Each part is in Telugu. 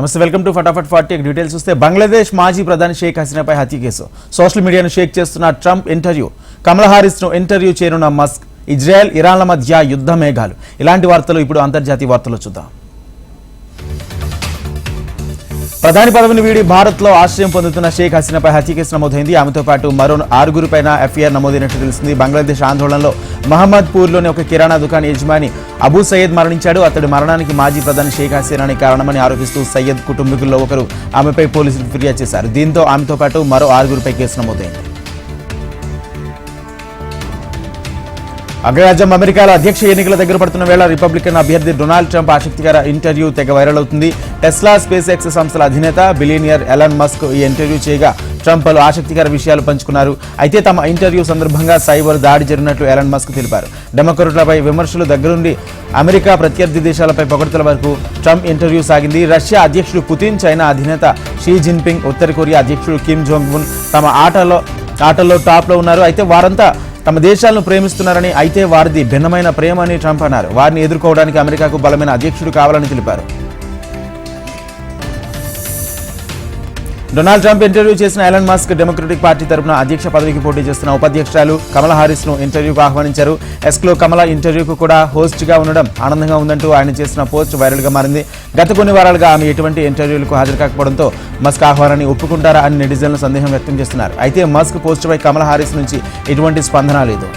నమస్తే welcome to Fatafat forty details. చూస్తే బంగ్లాదేశ్ మాజీ ప్రధాని షేక్ హసీనాపై హత్య కేసు. సోషల్ మీడియాను షేక్ చేస్తున్న ట్రంప్ ఇంటర్వ్యూ. కమలా హారిస్ను ఇంటర్వ్యూ చేయనున్న మస్క్ ఇజ్రాయెల్ ఇరాన్ల మధ్య యుద్ధ మేఘాలు. ఇలాంటి వార్తలు ఇప్పుడు అంతర్జాతీయ వార్తలు చూద్దాం. ప్రధాని పదవిని వీడి భారత్లో ఆశ్రయం పొందుతున్న షేక్ హసీనాపై హత్య కేసు నమోదైంది. ఆమెతో పాటు మరో ఆరుగురిపైన ఎఫ్ఐఆర్ నమోదైనట్టు తెలిసింది. బంగ్లాదేశ్ ఆందోళనలో మహమ్మద్పూర్లోని ఒక కిరాణా దుకాణ యజమాని అబూ సయ్యద్ మరణించాడు. అతడి మరణానికి మాజీ ప్రధాని షేక్ హసీనాని కారణమని ఆరోపిస్తూ సయ్యద్ కుటుంబీకుల్లో ఒకరు ఆమెపై పోలీసులు ఫిర్యాదు చేశారు. దీంతో ఆమెతో పాటు మరో ఆరుగురిపై కేసు నమోదైంది. అగ్రరాజ్యం అమెరికాలో అధ్యక్ష ఎన్నికల దగ్గర పడుతున్న వేళ రిపబ్లికన్ అభ్యర్థి డొనాల్డ్ ట్రంప్ ఆసక్తికర ఇంటర్వ్యూ తెగ వైరల్ అవుతుంది. టెస్లా స్పేస్ ఎక్స్ సంస్థల అధినేత బిలియనియర్ ఎలన్ మస్క్ ఈ ఇంటర్వ్యూ చేయగా ట్రంప్ పలు ఆసక్తికర విషయాలు పంచుకున్నారు. అయితే తమ ఇంటర్వ్యూ సందర్భంగా సైబర్ దాడి జరిగినట్లు ఎలన్ మస్క్ తెలిపారు. డెమోక్రట్లపై విమర్శలు దగ్గరుండి అమెరికా ప్రత్యర్థి దేశాలపై పొగడ్తల వరకు ట్రంప్ ఇంటర్వ్యూ సాగింది. రష్యా అధ్యక్షుడు పుతిన్ చైనా అధినేత షీ జిన్పింగ్ ఉత్తర కొరియా అధ్యక్షుడు కిమ్ జోంగ్ ఉన్ తమ ఆటలో ఆటల్లో టాప్లో ఉన్నారు. అయితే వారంతా తమ దేశాలను ప్రేమిస్తున్నారని అయితే వారిది భిన్నమైన ప్రేమ అని ట్రంప్ అన్నారు. వారిని ఎదుర్కోవడానికి అమెరికాకు బలమైన అధ్యక్షుడు కావాలని తెలిపారు. డొనాల్డ్ ట్రంప్ ఇంటర్వ్యూ చేసిన ఎలన్ మస్క్ డెమోక్రటిక్ పార్టీ తరపున అధ్యక్ష పదవికి పోటీ చేస్తున్న ఉపాధ్యక్షురాలు కమల హారిస్ను ఇంటర్వ్యూకు ఆహ్వానించారు. ఎస్క్లో కమల ఇంటర్వ్యూకు కూడా హోస్ట్గా ఉండడం ఆనందంగా ఉందంటూ ఆయన చేసిన పోస్ట్ వైరల్గా మారింది. గత కొన్ని వారాలుగా ఆమె ఎటువంటి ఇంటర్వ్యూలకు హాజరు కాకపోవడంతో మస్క్ ఆహ్వానాన్ని ఒప్పుకుంటారా అని నెటిజన్లు సందేహం వ్యక్తం చేస్తున్నారు. అయితే మస్క్ పోస్టుపై కమల హారిస్ నుంచి ఎటువంటి స్పందన లేదు.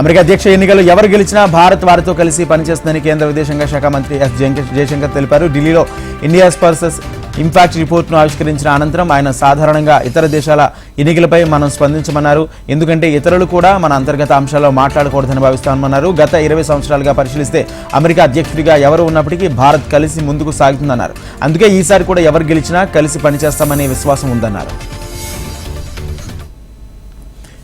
అమెరికా అధ్యక్ష ఎన్నికల్లో ఎవరు గెలిచినా భారత్ వారితో కలిసి పనిచేస్తుందని కేంద్ర విదేశాంగ శాఖ మంత్రి ఎస్ జయశంకర్ తెలిపారు. ఢిల్లీలో ఇండియా స్పర్సెస్ ఇంపాక్ట్ రిపోర్ట్ను ఆవిష్కరించిన అనంతరం ఆయన సాధారణంగా ఇతర దేశాల ఎన్నికలపై మనం స్పందించమన్నారు. ఎందుకంటే ఇతరులు కూడా మన అంతర్గత అంశాల్లో మాట్లాడకూడదని భావిస్తామన్నారు. గత ఇరవై సంవత్సరాలుగా పరిశీలిస్తే అమెరికా అధ్యక్షుడిగా ఎవరు ఉన్నప్పటికీ భారత్ కలిసి ముందుకు సాగుతుందన్నారు. అందుకే ఈసారి కూడా ఎవరు గెలిచినా కలిసి పనిచేస్తామనే విశ్వాసం ఉందన్నారు.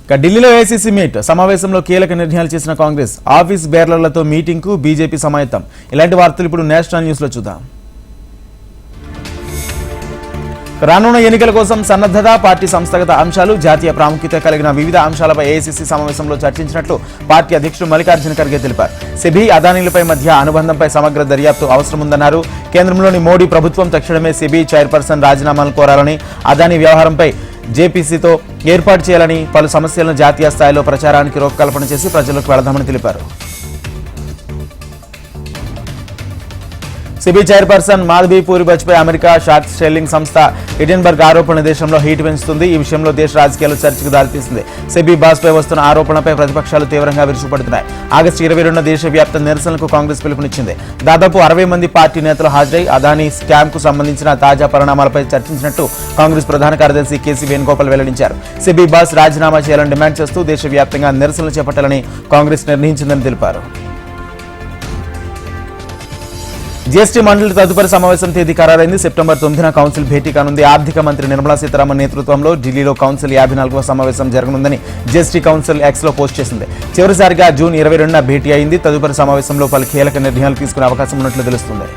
ఇక ఢిల్లీలో ఏసీసీ మీట్. సమావేశంలో కీలక నిర్ణయాలు చేసిన కాంగ్రెస్ ఆఫీస్ బేర్లర్లతో మీటింగ్కు బీజేపీ సమాయత్తం. ఇలాంటి వార్తలు ఇప్పుడు నేషనల్ న్యూస్లో చూద్దాం. రానున్న ఎన్నికల కోసం సన్నద్ధత పార్టీ సంస్థాగత అంశాలు జాతీయ ప్రాముఖ్యత కలిగిన వివిధ అంశాలపై ఏఐసీసీ సమావేశంలో చర్చించినట్లు పార్టీ అధ్యక్షుడు మల్లికార్జున ఖర్గే తెలిపారు. సెబీ అదానీలపై మధ్య అనుబంధంపై సమగ్ర దర్యాప్తు అవసరముందన్నారు. కేంద్రంలోని మోడీ ప్రభుత్వం తక్షణమే సెబీ చైర్పర్సన్ రాజీనామాలు కోరాలని అదానీ వ్యవహారంపై జేపీసీతో ఏర్పాటు చేయాలని పలు సమస్యలను జాతీయ స్థాయిలో ప్రచారానికి రూపకల్పన చేసి ప్రజలకు వెళదామని తెలిపారు. సిబి చైర్పర్సన్ మాధవి పూరిబచ్పై అమెరికా షార్ట్ సెల్లింగ్ సంస్థ ఎడిన్బర్గ్ ఆరోపణ దేశంలో హీట్ పెంచుతుంది. ఈ విషయంలో దేశ రాజకీయాలు చర్చకు దారితీసింది. సెబీ బాస్పై వస్తున్న ఆరోపణపై ప్రతిపక్షాలు తీవ్రంగా విరుచుపడుతున్నాయి ఆగస్టు ఇరవై రెండున దేశవ్యాప్త నిరసనలకు కాంగ్రెస్ పిలుపునిచ్చింది. దాదాపు అరవై మంది పార్టీ నేతలు హాజరై అదానీ స్కామ్కు సంబంధించిన తాజా పరిణామాలపై చర్చించినట్టు కాంగ్రెస్ ప్రధాన కార్యదర్శి కేసీ వేణుగోపాల్ వెల్లడించారు. సెబీ బాస్ రాజీనామా చేయాలని డిమాండ్ చేస్తూ దేశవ్యాప్తంగా నిరసనలు చేపట్టాలని కాంగ్రెస్ నిర్ణయించిందని తెలిపారు. జీఎస్టీ మండలి తదుపరి సమావేశం తేదీ ఖరారైంది. సెప్టెంబర్ తొమ్మిదిన కౌన్సిల్ భేటీ కానుంది. ఆర్థిక మంత్రి నిర్మలా సీతారామన్ నేతృత్వంలో ఢిల్లీలో కౌన్సిల్ యాభై నాలుగవ సమావేశం జరగనుందని జీఎస్టీ కౌన్సిల్ ఎక్స్లో పోస్ట్ చేసింది. చివరిసారిగా జూన్ ఇరవై రెండున భేటీ అయింది. తదుపరి సమావేశంలో పలు కీలక నిర్ణయాలు తీసుకునే అవకాశం ఉన్నట్లు తెలుస్తుంది.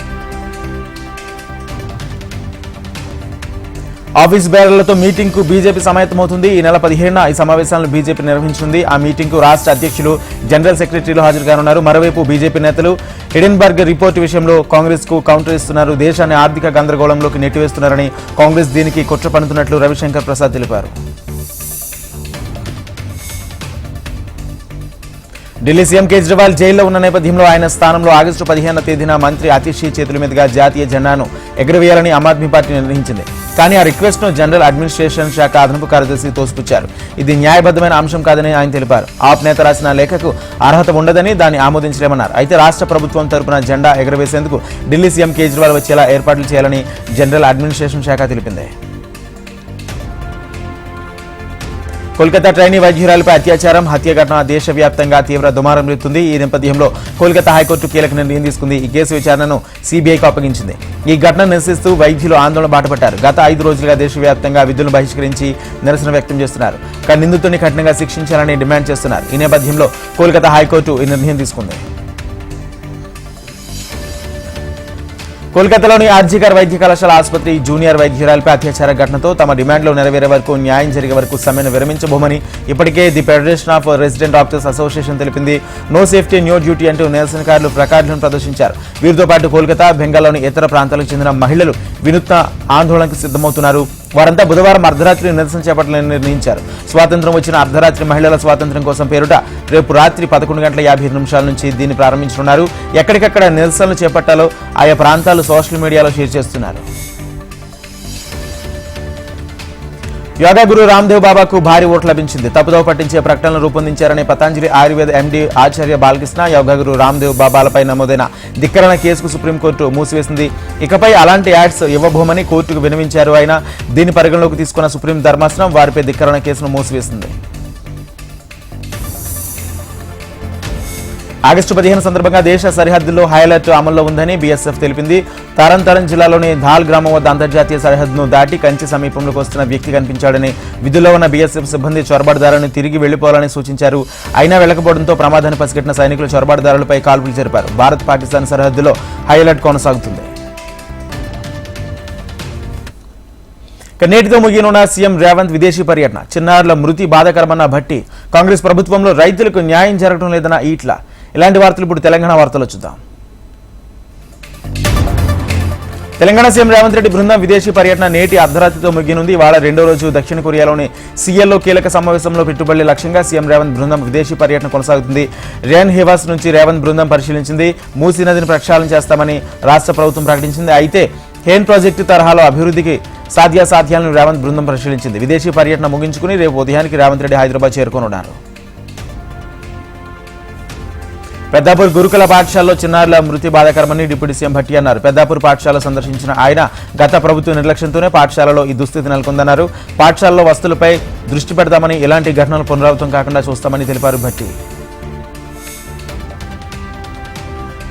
ఆఫీస్ బేరర్లతో మీటింగ్కు బీజేపీ సమాయత్తమవుతుంది. ఈ నెల పదిహేడున ఈ సమావేశాలను బీజేపీ నిర్వహించింది. ఆ మీటింగ్కు రాష్ట్ర అధ్యక్షులు జనరల్ సెక్రటరీలు హాజరు కానున్నారు మరోవైపు బీజేపీ నేతలు ఎడిన్బర్గ్ రిపోర్టు విషయంలో కాంగ్రెస్కు కౌంటర్ ఇస్తున్నారు. దేశాన్ని ఆర్థిక గందరగోళంలోకి నెట్టివేస్తున్నారని కాంగ్రెస్ దీనికి కుట్ర పన్నుతున్నట్లు రవిశంకర్ ప్రసాద్ తెలిపారు. ఢిల్లీ సీఎం కేజ్రీవాల్ జైల్లో ఉన్న నేపథ్యంలో ఆయన స్థానంలో ఆగస్టు పదిహేను తేదీన మంత్రి అతిషి చేతుల మీదుగా జాతీయ జెండాను ఎగురవేయాలని ఆమ్ ఆద్మీ పార్టీ నిర్ణయించింది. కానీ ఆ రిక్వెస్ట్ను జనరల్ అడ్మినిస్ట్రేషన్ శాఖ అదనపు కార్యదర్శి తోసిపుచ్చారు. ఇది న్యాయబద్ధమైన అంశం కాదని ఆయన తెలిపారు. ఆప్ నేత రాసిన లేఖకు అర్హత ఉండదని దాన్ని ఆమోదించలేమన్నారు. అయితే రాష్ట్ర ప్రభుత్వం తరపున జెండా ఎగరవేసేందుకు ఢిల్లీ సీఎం కేజ్రీవాల్ వచ్చేలా ఏర్పాట్లు చేయాలని జనరల్ అడ్మినిస్ట్రేషన్ శాఖ తెలిపింది. కోల్కతా ట్రైనీ వైద్యురాలపై అత్యాచారం హత్య ఘటన దేశవ్యాప్తంగా తీవ్ర దుమారం రేపుతుంది. ఈ నేపథ్యంలో కోల్కతా హైకోర్టు కీలక నిర్ణయం తీసుకుంది. ఈ కేసు విచారణను సీబీఐకి అప్పగించింది. ఈ ఘటన నిరసిస్తూ వైద్యులు ఆందోళన బాటపట్టారు గత ఐదు రోజులుగా దేశవ్యాప్తంగా విధులను బహిష్కరించి నిరసన వ్యక్తం చేస్తున్నారు. కానీ నిందితుడిని కఠినంగా శిక్షించాలని డిమాండ్ చేస్తున్నారు. ఈ నేపథ్యంలో కోల్కతా హైకోర్టు ఈ నిర్ణయం తీసుకుంది. కోల్కతాలోని ఆర్జీకర్ వైద్య కళాశాల ఆసుపత్రి జూనియర్ వైద్యురాలపై అత్యాచార ఘటనతో తమ డిమాండ్లు నెరవేరే వరకు న్యాయం జరిగే వరకు సమ్మెను విరమించబోమని ఇప్పటికే the Federation of Resident Doctors Association తెలిపింది. నో సేఫ్టీ న్యూ డ్యూటీ అంటూ నిరసనకారులు ప్లకార్డులను ప్రదర్శించారు. వీరితో పాటు కోల్కతా బెంగాల్లోని ఇతర ప్రాంతాలకు చెందిన మహిళలు వినూత్న ఆందోళనకు సిద్ధమవుతున్నారు. వారంతా బుధవారం అర్ధరాత్రి నిరసన చేపట్టాలని నిర్ణయించారు. స్వాతంత్రం వచ్చిన అర్ధరాత్రి మహిళల స్వాతంత్ర్యం కోసం పేరుట రేపు రాత్రి పదకొండు గంటల యాభై ఐదు నిమిషాల నుంచి దీన్ని ప్రారంభించనున్నారు. ఎక్కడికక్కడ నిరసనలు చేపట్టాలో ఆయా ప్రాంతాలు సోషల్ మీడియాలో షేర్ చేస్తున్నారు. యోగా గురు రామ్దేవ్ బాబాకు భారీ ఓటు లభించింది. తప్పుదోవ పట్టించే ప్రకటనలు రూపొందించారని Patanjali Ayurveda MD Acharya Balakrishna yoga guru Ramdev బాబాలపై నమోదైన ధిక్కరణ కేసుకు సుప్రీంకోర్టు మూసివేసింది. ఇకపై అలాంటి యాడ్స్ ఇవ్వబోమని కోర్టుకు వినవించారు. అయినా దీని పరిగణలోకి తీసుకున్న సుప్రీం ధర్మాసనం వారిపై ధిక్కరణ కేసును మూసివేసింది. ఆగస్టు పదిహేను సందర్భంగా దేశ సరిహద్దుల్లో హైలైట్ అమల్లో ఉందని బీఎస్ఎఫ్ తెలిపింది. తరంతరం జిల్లాలోని ధాల్ గ్రామం వద్ద అంతర్జాతీయ సరిహద్దును దాటి కంచి సమీపంలోకి వస్తున్న వ్యక్తి కనిపించాడని విధుల్లో ఉన్న బీఎస్ఎఫ్ సిబ్బంది చొరబాటుదారులను తిరిగి వెళ్ళిపోవాలని సూచించారు. అయినా వెళ్ళకపోవడంతో ప్రమాదాన్ని పసిగట్టిన సైనికులు చొరబాటుదారులపై కాల్పులు జరిపారు. భారత్ పాకిస్తాన్ సరిహద్దులో హైలైట్ కొనసాగుతుంది. నేటితో ముగియనున్న సీఎం రేవంత్ విదేశీ పర్యటన. చిన్నారుల మృతి బాధకరమన్న భట్టి కాంగ్రెస్ ప్రభుత్వంలో రైతులకు న్యాయం జరగడం లేదన్న ఈట్ల ఇలాంటి వార్తలు ఇప్పుడు తెలంగాణ వార్తలు చూద్దాం. తెలంగాణ సీఎం రేవంత్ రెడ్డి బృందం విదేశీ పర్యటన నేటి అర్ధరాత్రితో ముగినుంది ఇవాళ రెండో రోజు దక్షిణ కొరియాలోని సీఎల్లో కీలక సమావేశంలో పెట్టుబడి లక్ష్యంగా సీఎం రేవంత్ బృందం విదేశీ పర్యటన కొనసాగుతుంది. రేన్ హివాస్ నుంచి రేవంత్ బృందం పరిశీలించింది. మూసీ నదిని ప్రక్షాళన చేస్తామని రాష్ట్ర ప్రభుత్వం ప్రకటించింది. అయితే హేన్ ప్రాజెక్టు తరహాలో అభివృద్ధికి సాధ్యాసాధ్యాలను రేవంత్ బృందం పరిశీలించింది. విదేశీ పర్యటన ముగించుకుని రేపు ఉదయానికి రేవంత్ రెడ్డి హైదరాబాద్ చేరుకోనున్నారు. పెద్దాపూర్ గురుకుల పాఠశాలలో చిన్నారుల మృతి బాధాకరమని డిప్యూటీ సీఎం భట్టి అన్నారు. పెద్దాపూర్ పాఠశాల సందర్శించిన ఆయన గత ప్రభుత్వ నిర్లక్ష్యంతోనే పాఠశాలలో ఈ దుస్థితి నెలకొందన్నారు. పాఠశాలలో వస్తువులపై దృష్టి పెడతామని ఇలాంటి ఘటనలు పునరావృతం కాకుండా చూస్తామని తెలిపారు భట్టి.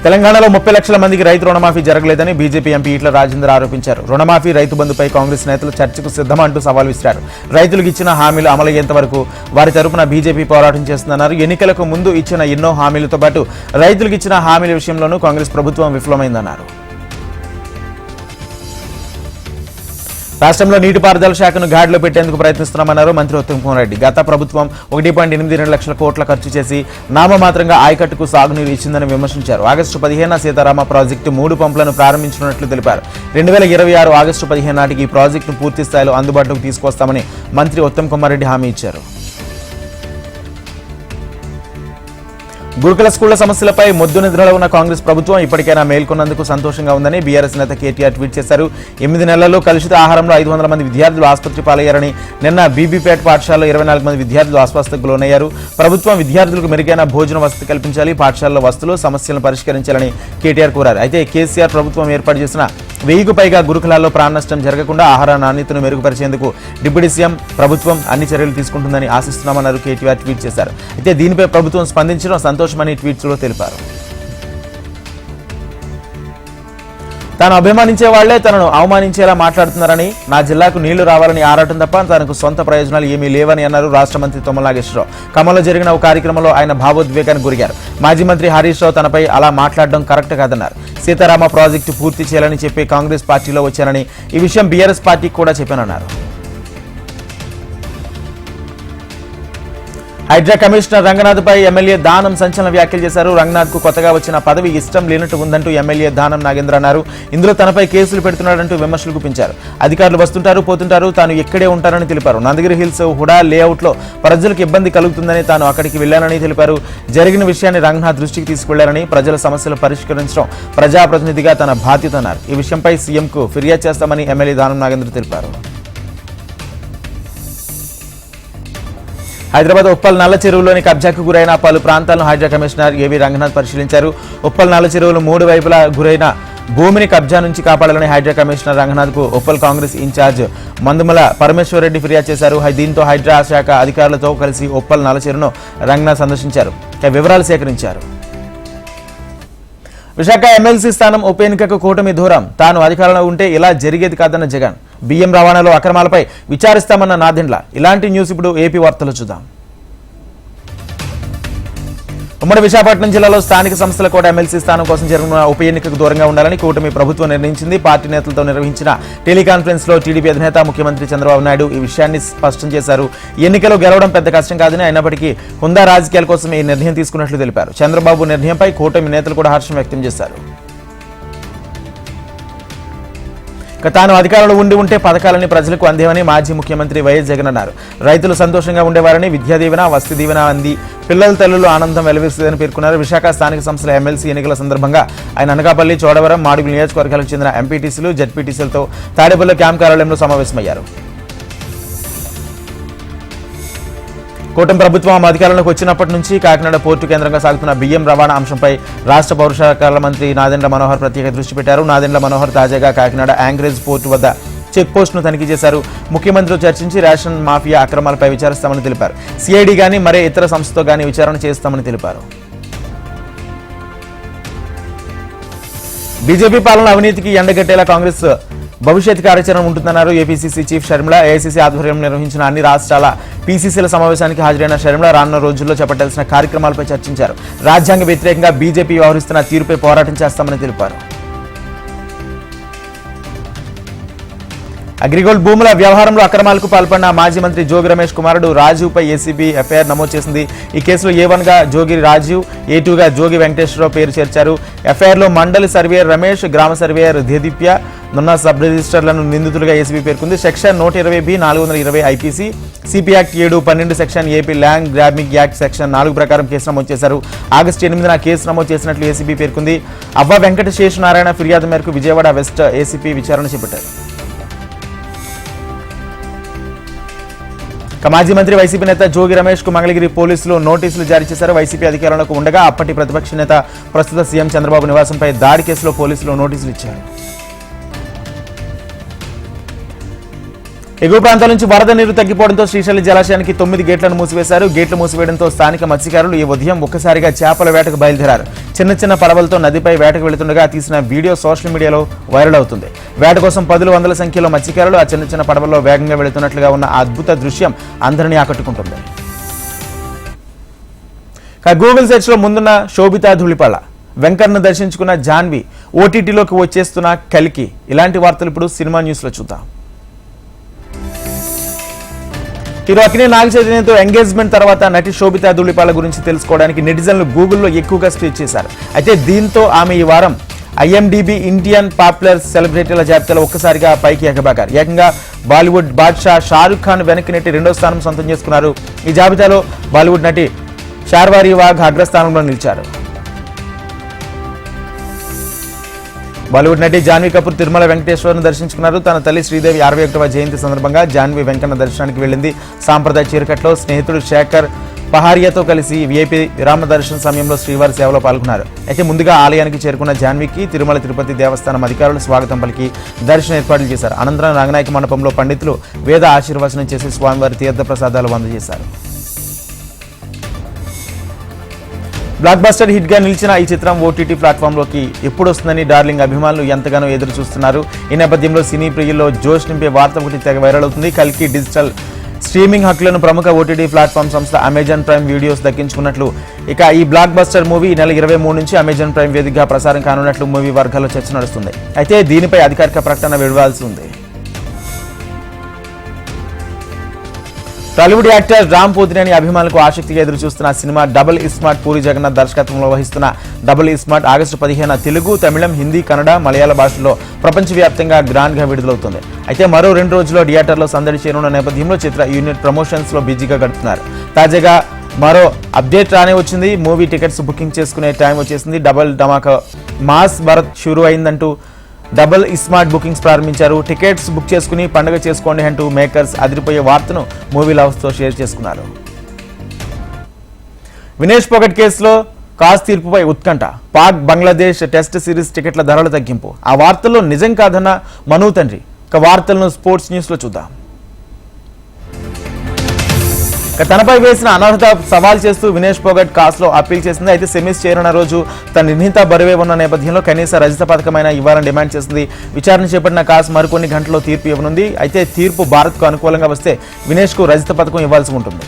తెలంగాణలో ముప్పై లక్షల మందికి రైతు రుణమాఫీ జరగలేదని బీజేపీ ఎంపీ ఈట్ల రాజేందర్ ఆరోపించారు. రుణమాఫీ రైతు బంధుపై కాంగ్రెస్ నేతలు చర్చకు సిద్ధమంటూ సవాల్ విసిరారు. రైతులకు ఇచ్చిన హామీలు అమలయ్యేంత వరకు వారి తరపున బీజేపీ పోరాటం చేస్తుందన్నారు. ఎన్నికలకు ముందు ఇచ్చిన ఎన్నో హామీలతో పాటు రైతులకు ఇచ్చిన హామీల విషయంలోనూ కాంగ్రెస్ ప్రభుత్వం విఫలమైందన్నారు. రాష్ట్రంలో నీటిపారుదల శాఖను గాడిలో పెట్టేందుకు ప్రయత్నిస్తున్నామన్నారు మంత్రి ఉత్తమ్ కుమార్ రెడ్డి. గత ప్రభుత్వం ఒకటి పాయింట్ ఎనిమిది రెండు లక్షల కోట్ల ఖర్చు చేసి నామమాత్రంగా ఆయకట్టుకు సాగునీరు ఇచ్చిందని విమర్శించారు. ఆగస్టు పదిహేన సీతారామ ప్రాజెక్టు మూడు పంపులను ప్రారంభించనున్నట్లు తెలిపారు. రెండు వేల ఇరవై ఆరు ఆగస్టు పదిహేను నాటికి ఈ ప్రాజెక్టును పూర్తి స్థాయిలో అందుబాటులోకి తీసుకొస్తామని మంత్రి ఉత్తమ్ కుమార్ రెడ్డి హామీ ఇచ్చారు. గురుకుల స్కూళ్ళ సమస్యలపై మొద్దు నిద్రలో ఉన్న కాంగ్రెస్ ప్రభుత్వం ఇప్పటికైనా మేల్కొన్నందుకు సంతోషంగా ఉందని బీఆర్ఎస్ నేత కేటీఆర్ ట్వీట్ చేశారు. ఎనిమిది నెలల్లో కలుషిత ఆహారంలో ఐదు వందల మంది విద్యార్థులు ఆసుపత్రి పాలయ్యారని నిన్న బీబీపేట పాఠశాలలో ఇరవై నాలుగు మంది విద్యార్థులు అస్వస్థకు లోనయ్యారు. ప్రభుత్వం విద్యార్థులకు మెరుగైన భోజన వసతి కల్పించాలి పాఠశాలలో వస్తువులు సమస్యలను పరిష్కరించాలని కేటీఆర్ కోరారు. అయితే కేసీఆర్ ప్రభుత్వం ఏర్పాటు చేసిన వెయ్యికు పైగా గురుకులాల్లో ప్రాణ నష్టం జరగకుండా ఆహార నాణ్యతను మెరుగుపరిచేందుకు డిప్యూటీ సీఎం ప్రభుత్వం అన్ని చర్యలు తీసుకుంటుందని ఆశిస్తున్నామన్నారు కేటీఆర్ ట్వీట్ చేశారు. అయితే దీనిపై ప్రభుత్వం స్పందించడం సంతోషమని ట్వీట్స్లో తెలిపారు. తాను అభిమానించే వాళ్ళే తనను అవమానించేలా మాట్లాడుతున్నారని నా జిల్లాకు నీళ్ళు రావాలని ఆరాటం తప్ప తనకు సొంత ప్రయోజనాలు ఏమీ లేవని అన్నారు రాష్ట్ర మంత్రి తొమ్మలాగేశ్వరరావు ఖమ్మంలో జరిగిన ఒక కార్యక్రమంలో ఆయన భావోద్వేగానికి గురిగారు మాజీ మంత్రి హరీష్ రావు తనపై అలా మాట్లాడడం కరెక్ట్ కాదన్నారు. సీతారామ ప్రాజెక్టు పూర్తి చేయాలని చెప్పి కాంగ్రెస్ పార్టీలో వచ్చానని ఈ విషయం బీఆర్ఎస్ పార్టీకి కూడా చెప్పానన్నారు. హైడ్రా కమిషనర్ రంగనాథ్ పై ఎమ్మెల్యే దానం సంచలన వ్యాఖ్యలు చేశారు. రంగనాథ్కు కొత్తగా వచ్చిన పదవి ఇష్టం లేనట్టు ఉందంటూ ఎమ్మెల్యే దానం నాగేంద్ర అన్నారు. ఇందులో తనపై కేసులు పెడుతున్నాడంటూ విమర్శలు గుప్పించారు. అధికారులు వస్తుంటారు పోతుంటారు తాను ఇక్కడే ఉంటానని తెలిపారు. నందగిరి హిల్స్ హుడా లేఅవుట్లో ప్రజలకు ఇబ్బంది కలుగుతుందని తాను అక్కడికి వెళ్ళానని తెలిపారు. జరిగిన విషయాన్ని రంగనాథ్ దృష్టికి తీసుకువెళ్ళారని ప్రజల సమస్యలు పరిష్కరించడం ప్రజాప్రతినిధిగా తన బాధ్యత అన్నారు. ఈ విషయంపై సీఎంకు ఫిర్యాదు చేస్తామని ఎమ్మెల్యే దానం నాగేంద్ర తెలిపారు. హైదరాబాద్ ఉప్పల్ నల్ల చెరువులోని కబ్జాకు గురైన పలు ప్రాంతాలను హైడ్రా కమిషనర్ ఏవి రంగనాథ్ పరిశీలించారు. ఉప్పల్ నల్ల చెరువులు మూడు వైపులా గురైన భూమిని కబ్జా నుంచి కాపాడాలని Hydraa commissioner రంగనాథ్కు Uppal Congress in charge Mandumula Parameshwar Reddy ఫిర్యాదు చేశారు. దీంతో హైడ్రా శాఖ అధికారులతో కలిసి ఉప్పల్ నల్ల చెరువును రంగనాథ్ సందర్శించారు. వివరాలు సేకరించారు. విశాఖ ఎమ్మెల్సీ స్థానం ఉప ఎన్నికకు కూటమి దూరం. తాను అధికారంలో ఉంటే ఇలా జరిగేది కాదన్న జగన్. బియ్యం రవాణాలో అక్రమాలపై విచారిస్తామన్న నాదెండ్ల. ఇలాంటి న్యూస్ ఇప్పుడు ఏపీ వార్తలు చూద్దాం. ఉమ్మడి విశాఖపట్నం జిల్లాలో స్థానిక సంస్థల కూడా ఎమ్మెల్సీ స్థానం కోసం జరుగుతున్న ఉప ఎన్నికకు దూరంగా ఉండాలని కూటమి ప్రభుత్వం నిర్ణయించింది. పార్టీ నేతలతో నిర్వహించిన టెలికాన్ఫరెన్స్లో టీడీపీ అధినేత ముఖ్యమంత్రి చంద్రబాబు నాయుడు ఈ విషయాన్ని స్పష్టం చేశారు. ఈ గెలవడం పెద్ద కష్టం కాదని అయినప్పటికీ హుందా రాజకీయాల కోసం ఈ నిర్ణయం తీసుకున్నట్లు తెలిపారు. చంద్రబాబు నిర్ణయంపై కూటమి నేతలు కూడా హర్షం వ్యక్తం చేశారు. తాను అధికారంలో ఉండి ఉంటే పథకాలని ప్రజలకు అందేవని మాజీ ముఖ్యమంత్రి వైఎస్ జగన్ అన్నారు. రైతులు సంతోషంగా ఉండేవారని విద్యా దీవెన వసతి దీవెన అంది. పిల్లల తల్లులు ఆనందం వెలవిస్తుందని పేర్కొన్నారు. విశాఖ స్థానిక సంస్థల ఎమ్మెల్సీ ఎన్నికల సందర్భంగా ఆయన అనకాపల్లి చోడవరం మాడుగుల నియోజకవర్గాలకు చెందిన ఎంపీటీసీలు జడ్పీటీసీలతో తాడేపల్లి క్యాంప్ కార్యాలయంలో సమావేశమయ్యారు. కూటమి ప్రభుత్వం అధికారంలోకి వచ్చినప్పటి నుంచి కాకినాడ పోర్టు కేంద్రంగా సాగుతున్న బియ్యం రవాణా అంశంపై రాష్ట్ర పౌరశాఖల మంత్రి నాదెండ్ల మనోహర్ ప్రత్యేక దృష్టి పెట్టారు. నాదెండ్ల మనోహర్ తాజాగా కాకినాడ యాంగ్రేజ్ పోర్టు వద్ద చెక్పోస్టును తనిఖీ చేశారు. ముఖ్యమంత్రితో చర్చించి రేషన్ మాఫియా అక్రమాలపై విచారిస్తామని తెలిపారు. సిఐడి గాని మరే ఇతర సంస్థతో గాని విచారణ చేస్తామని తెలిపారు. బీజేపీ పాలన అవినీతికి ఎండగట్టేలా కాంగ్రెస్ భవిష్యత్ కార్యాచరణ ఉంటుందన్నారు ఏపీసీసీ చీఫ్ షర్మిల. ఏఐసీసీ ఆధ్వర్యంలో నిర్వహించిన అన్ని రాష్ట్రాల పీసీసీల సమావేశానికి హాజరైన షర్మిల రానున్న రోజుల్లో చేపట్టాల్సిన కార్యక్రమాలపై చర్చించారు. రాజ్యాంగ వ్యతిరేకంగా బీజేపీ వ్యవహరిస్తున్న తీరుపై పోరాటం చేస్తామని తెలిపారు. అగ్రిగోల్డ్ భూముల వ్యవహారంలో అక్రమాలకు పాల్పడిన మాజీ మంత్రి జోగి రమేష్ కుమారుడు రాజీవ్పై ఏసీబీ ఎఫ్ఐఆర్ నమోదు చేసింది. ఈ కేసులో ఏ వన్గా జోగి రాజీవ్ ఏ టూగా జోగి వెంకటేశ్వరరావు పేరు చేర్చారు. ఎఫ్ఐఆర్లో మండలి సర్వేయర్ రమేష్ గ్రామ సర్వేయర్ దేదీప్య నున్న సబ్ రిజిస్టర్లను నిందితులుగా ఏసీబీ పేర్కొంది. సెక్షన్ నూట ఇరవై బి నాలుగు వందల ఇరవై ఐపీసీ సిపి యాక్ట్ ఏడు పన్నెండు section AP land grabbing act section నాలుగు ప్రకారం కేసు నమోదు చేశారు. ఆగస్టు ఎనిమిదిన కేసు నమోదు చేసినట్లు ఏసీబీ పేర్కొంది. అవ్వ వెంకట శేషనారాయణ ఫిర్యాదు మేరకు విజయవాడ వెస్ట్ ఏసీపీ విచారణ చేపట్టారు. ఇక మాజీ మంత్రి వైసీపీ నేత జోగి రమేష్కు మంగళగిరి పోలీసులు నోటీసులు జారీ చేశారు. వైసీపీ అధికారంలోకి ఉండగా అప్పటి ప్రతిపక్ష నేత ప్రస్తుత సీఎం చంద్రబాబు నివాసంపై దాడి కేసులో పోలీసులు నోటీసులు ఇచ్చారు. ఎగువ ప్రాంతాల నుంచి వరద నీరు తగ్గిపోవడంతో శ్రీశైలం జలాశయానికి తొమ్మిది గేట్లను మూసివేశారు. గేట్లు మూసివేయడంతో స్థానిక మత్స్యకారులు ఈ ఉదయం ఒక్కసారిగా చేపల వేటకు బయలుదేరారు. చిన్న చిన్న పడవలతో నదిపై వేటకు వెళుతుండగా తీసిన వీడియో సోషల్ మీడియాలో వైరల్ అవుతుంది. వేట కోసం పదులు వందల సంఖ్యలో మత్స్యకారులు ఆ చిన్న చిన్న పడవల్లో వేగంగా వెళుతున్నట్లుగా ఉన్న అద్భుత దృశ్యం అందరినీ ఆకట్టుకుంటుంది. గూగుల్ సెర్చ్లో ముందున్న శోభితా ధూళిపాళ వెంకర్ను దర్శించుకున్న జాన్వి ఓటీటీలోకి వచ్చేస్తున్న కలికి. ఇలాంటి వార్తలు ఇప్పుడు సినిమా న్యూస్లో చూద్దాం. హీరో అక్కినే నాగ చైతన్యతో ఎంగేజ్మెంట్ తర్వాత నటి శోభితా ధూళిపాల గురించి తెలుసుకోవడానికి నెటిజన్లు గూగుల్లో ఎక్కువగా స్పీచ్ చేశారు. అయితే దీంతో ఆమె ఈ వారం ఐఎండిబి ఇండియన్ పాపులర్ సెలబ్రిటీల జాబితాలో ఒక్కసారిగా పైకి ఎగబాకారు. ఏకంగా బాలీవుడ్ బాద్షా షారుఖ్ ఖాన్ వెనక్కి నెట్టి రెండో స్థానం సొంతం చేసుకున్నారు. ఈ జాబితాలో బాలీవుడ్ నటి షార్వారి వాఘ్ అగ్రస్థానంలో నిలిచారు. బాలీవుడ్ నటి జాన్వీ కపూర్ తిరుమల వెంకటేశ్వరను దర్శించుకున్నారు. తన తల్లి శ్రీదేవి అరవై ఒకటవ జయంతి సందర్భంగా జాన్వీ వెంకన్న దర్శనానికి వెళ్ళింది. సాంప్రదాయ చీరకట్లో స్నేహితుడు శేఖర్ పహారియాతో కలిసి విఐపీ విరామ దర్శన సమయంలో శ్రీవారి సేవలో పాల్గొన్నారు. అయితే ముందుగా ఆలయానికి చేరుకున్న జాన్వీకి తిరుమల తిరుపతి దేవస్థానం అధికారులు స్వాగతం పలికి దర్శన ఏర్పాట్లు చేశారు. అనంతరం రంగనాయక మండపంలో పండితులు వేద ఆశీర్వచనం చేసి స్వామివారి తీర్థ ప్రసాదాలు అందజేశారు. బ్లాక్ బస్టర్ హిట్గా నిలిచిన ఈ చిత్రం ఓటీటీ ప్లాట్ఫామ్లోకి ఎప్పుడు వస్తుందని డార్లింగ్ అభిమానులు ఎంతగానో ఎదురు చూస్తున్నారు ఈ నేపథ్యంలో సినీ ప్రియుల్లో జోష్ నింపే వార్త ఒకటి తెగ వైరల్ అవుతుంది. కల్కి డిజిటల్ స్ట్రీమింగ్ హక్కులను ప్రముఖ ఓటీటీ ప్లాట్ఫామ్ సంస్థ అమెజాన్ ప్రైమ్ వీడియోస్ దక్కించుకున్నట్లు. ఇక ఈ బ్లాక్ బస్టర్ మూవీ ఈ నెల ఇరవై మూడు నుంచి అమెజాన్ ప్రైమ్ వేదికగా ప్రసారం కానున్నట్లు మూవీ వర్గాల్లో చర్చ నడుస్తుంది. అయితే దీనిపై అధికారిక ప్రకటన విడవాల్సి ఉంది. టాలీవుడ్ యాక్టర్ రామ్ పోతినేని అభిమానులకు ఆసక్తిగా ఎదురు చూస్తున్న cinema double ismart Puri Jagannadh దర్శకత్వంలో వహిస్తున్న డబుల్ ఇస్మార్ట్ ఆగస్టు పదిహేన తెలుగు తమిళం హిందీ కన్నడ మలయాళ భాషల్లో ప్రపంచవ్యాప్తంగా గ్రాండ్గా విడుదలవుతుంది. అయితే మరో రెండు రోజుల్లో థియేటర్లో సందడి చేరున్న నేపథ్యంలో చిత్ర యూనిట్ ప్రమోషన్స్లో బిజీగా గడుపుతున్నారు. తాజాగా మరో అప్డేట్ రానే వచ్చింది. మూవీ టికెట్స్ బుకింగ్ చేసుకునే టైం వచ్చేసింది. డబుల్ ధమాకా మాస్ భరత్ షురు అయిందంటూ డబుల్ స్మార్ట్ బుకింగ్స్ ప్రారంభించారు. టికెట్స్ బుక్ చేసుకుని పండుగ చేసుకోండి అంటూ మేకర్స్ అదిరిపోయే వార్తను మూవీ లవర్స్తో షేర్ చేసుకున్నారు. వినేష్ పొగట్ కేసులో కాస్ తీర్పుపై ఉత్కంఠ. పాక్ బంగ్లాదేశ్ టెస్ట్ సిరీస్ టికెట్ల ధరల తగ్గింపు. ఆ వార్తల్లో నిజం కాదన్న మను తండ్రి. ఇక వార్తలను స్పోర్ట్స్ న్యూస్లో చూద్దాం. తనపై వేసిన అనర్హత సవాల్ చేస్తూ వినేష్ పోగట్ కాస్లో అప్పీల్ చేసింది. అయితే సెమీస్ చేరిన రోజు తన నిర్ణీత బరువే ఉన్న నేపథ్యంలో కనీస రజిత పథకమైన ఇవ్వాలని డిమాండ్ చేసింది. విచారణ చేపట్టిన కాస్ మరికొన్ని గంటల్లో తీర్పు ఇవ్వనుంది. అయితే తీర్పు భారత్కు అనుకూలంగా వస్తే వినేష్కు రజిత పథకం ఇవ్వాల్సి ఉంటుంది.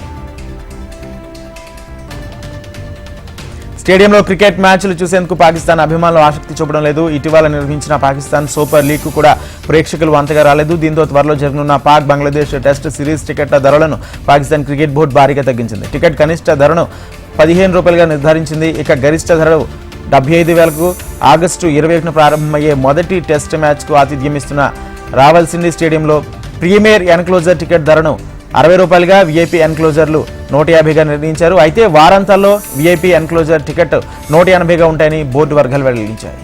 స్టేడియంలో క్రికెట్ మ్యాచ్లు చూసేందుకు పాకిస్తాన్ అభిమానులు ఆసక్తి చూపడం లేదు. ఇటీవల నిర్వహించిన పాకిస్తాన్ సూపర్ లీగ్ కూడా ప్రేక్షకులు అంతగా రాలేదు. దీంతో త్వరలో జరగనున్న పాక్ బంగ్లాదేశ్ టెస్ట్ సిరీస్ టికెట్ల ధరలను పాకిస్తాన్ క్రికెట్ బోర్డు భారీగా తగ్గించింది. టికెట్ కనిష్ట ధరను పదిహేను రూపాయలుగా నిర్ధారించింది. ఇక గరిష్ట ధర డెబ్బై ఐదు వేలకు ఆగస్టు ఇరవై ఒకటిన ప్రారంభమయ్యే మొదటి టెస్ట్ మ్యాచ్కు ఆతిథ్యం ఇస్తున్న రావల్సిండి స్టేడియంలో ప్రీమియర్ ఎన్క్లోజర్ టికెట్ ధరను అరవై రూపాయలుగా విఐపీ ఎన్క్లోజర్లు నూట యాభైగా నిర్ణయించారు. అయితే వారాంతాల్లో విఐపీ ఎన్క్లోజర్ టికెట్ నూట ఎనభైగా ఉంటాయని బోర్డు వర్గాలు వెల్లడించాయి.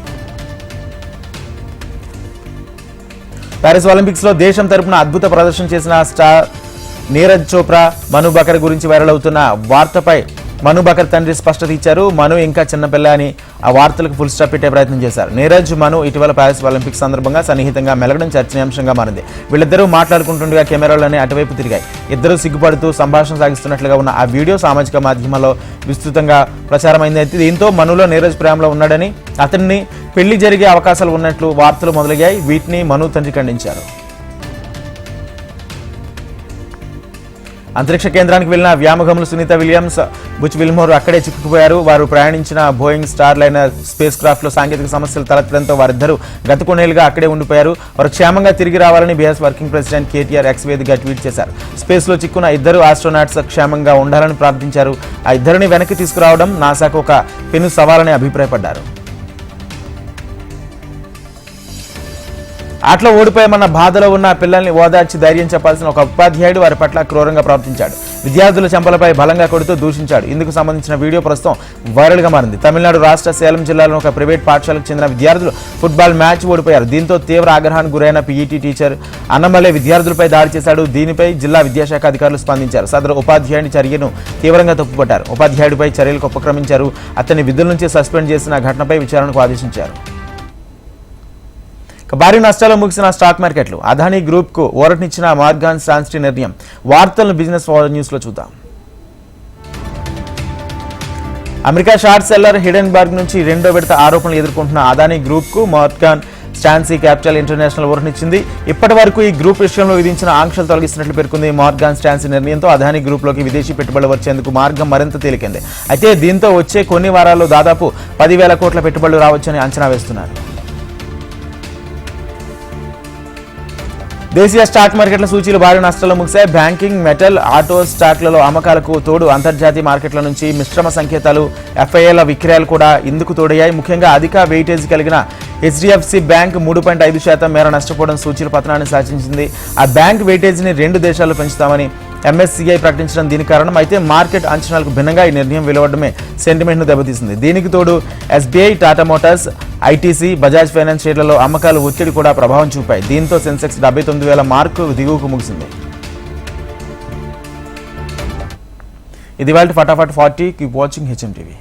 ప్యారిస్ ఒలింపిక్స్లో దేశం తరపున అద్భుత ప్రదర్శన చేసిన స్టార్ నీరజ్ చోప్రా మను బకర్ గురించి వైరల్ అవుతున్న వార్తపై మను బకర్ తండ్రి స్పష్టత ఇచ్చారు. మను ఇంకా చిన్నపిల్ల అని ఆ వార్తలకు ఫుల్ స్టాప్ పెట్టే ప్రయత్నం చేశారు. నీరజ్ మను ఇటీవల ప్యారిస్ ఒలింపిక్స్ సందర్భంగా సన్నిహితంగా మెలగడం చర్చనీయాంశంగా మారింది. వీళ్ళిద్దరూ మాట్లాడుకుంటుండగా కెమెరాలోనే అటువైపు తిరిగాయి. ఇద్దరు సిగ్గుపడుతూ సంభాషణ సాగిస్తున్నట్లుగా ఉన్న ఆ వీడియో సామాజిక మాధ్యమాల్లో విస్తృతంగా ప్రచారమైంది. అయితే దీంతో మనులో నీరజ్ ప్రేమలో ఉన్నాడని అతన్ని పెళ్ళి జరిగే అవకాశాలు ఉన్నట్లు వార్తలు మొదలయ్యాయి. వీటిని మను తండ్రి ఖండించారు. అంతరిక్ష కేంద్రానికి వెళ్ళిన వ్యామగములు సునీత విలియమ్స్ బుచ్ విల్మోర్ అక్కడే చిక్కుకుపోయారు. వారు ప్రయాణించిన బోయింగ్ స్టార్ లైన్ స్పేస్ క్రాఫ్ట్లో సాంకేతిక సమస్యలు తలెత్తడంతో వారిద్దరూ గత కొన్నేళ్ళుగా అక్కడే ఉండిపోయారు. వారు క్షేమంగా తిరిగి రావాలని BRS working president KTR X వేదికగా ట్వీట్ చేశారు. స్పేస్లో చిక్కున్న ఇద్దరు ఆస్ట్రోనాట్స్ క్షేమంగా ఉండాలని ప్రార్థించారు. ఆ ఇద్దరిని వెనక్కి తీసుకురావడం నాసాకు ఒక పెను సవాలని అభిప్రాయపడ్డారు. అట్లా ఓడిపోయామన్న బాధలో ఉన్న పిల్లల్ని ఓదార్చి ధైర్యం చెప్పాల్సిన ఒక ఉపాధ్యాయుడు వారి పట్ల క్రూరంగా ప్రవర్తించాడు విద్యార్థుల చెంపలపై బలంగా కొడుతూ దూషించాడు. ఇందుకు సంబంధించిన వీడియో ప్రస్తుతం వైరల్గా మారింది. తమిళనాడు రాష్ట్ర సేలం జిల్లాలో ఒక ప్రైవేట్ పాఠశాలకు చెందిన విద్యార్థులు ఫుట్బాల్ మ్యాచ్ ఓడిపోయారు. దీంతో తీవ్ర ఆగ్రహానికి గురైన పీఈటీ టీచర్ అన్నమల్లే విద్యార్థులపై దాడి చేశాడు. దీనిపై జిల్లా విద్యాశాఖ అధికారులు స్పందించారు. సదరు ఉపాధ్యాయుని చర్యను తీవ్రంగా తప్పుపట్టారు. ఉపాధ్యాయుడిపై చర్యలకు ఉపక్రమించారు. అతన్ని విధుల నుంచి సస్పెండ్ చేసిన ఘటనపై విచారణకు ఆదేశించారు. భారీ నష్టాలు ముగిసిన స్టాక్ మార్కెట్లు. అదానీ గ్రూప్కు ఊరటనిచ్చిన మార్గాన్ సాన్స్టీ నిర్ణయం. వార్తలను బిజినెస్ న్యూస్లో చూద్దాం. అమెరికా షార్ట్ సెల్లర్ హిడెన్బర్గ్ నుంచి రెండో విడత ఆరోపణలు ఎదుర్కొంటున్న అదానీ గ్రూప్కు మార్గాన్ స్టాన్సీ క్యాపిటల్ ఇంటర్నేషనల్ ఊరటనిచ్చింది ఇప్పటి వరకు ఈ గ్రూప్ విషయంలో విధించిన ఆంక్షలు తొలగిస్తున్నట్లు పేర్కొంది మార్గాన్ స్టాన్సీ నిర్ణయంతో అదానీ గ్రూప్లోకి విదేశీ పెట్టుబడులు వచ్చేందుకు మార్గం మరింత తేలికింది. అయితే దీంతో వచ్చే కొన్ని వారాల్లో దాదాపు పదివేల కోట్ల పెట్టుబడులు రావచ్చని అంచనా వేస్తున్నారు. దేశీయ స్టాక్ మార్కెట్ల సూచీలు భారీ నష్టాలు ముగిశాయి. బ్యాంకింగ్ మెటల్ ఆటో స్టాక్లలో అమ్మకాలకు తోడు అంతర్జాతీయ మార్కెట్ల నుంచి మిశ్రమ సంకేతాలు ఎఫ్ఐఏల విక్రయాలు కూడా ఇందుకు తోడయ్యాయి. ముఖ్యంగా అధిక వెయిటేజ్ కలిగిన హెచ్డిఎఫ్సి బ్యాంక్ మూడు పాయింట్ ఐదు శాతం మేర నష్టపోవడం సూచీల పతనాన్ని సాధించింది ఆ బ్యాంక్ వెయిటేజ్ని రెండు దేశాలు పెంచుతామని ఎంఎస్సీఐ ప్రకటించడం దీని కారణం. అయితే మార్కెట్ అంచనాలకు భిన్నంగా ఈ నిర్ణయం వెలువడమే సెంటిమెంట్ను దెబ్బతీసింది. దీనికి తోడు SBI Tata motors ITC Bajaj finance షేర్లలో అమ్మకాలు ఒత్తిడి కూడా ప్రభావం చూపాయి. దీంతో సెన్సెక్స్ డెబ్బై తొమ్మిది వేల మార్కు దిగువకు ముగిసింది. ఇది వాళ్ళ Fatafat forty keep watching HM TV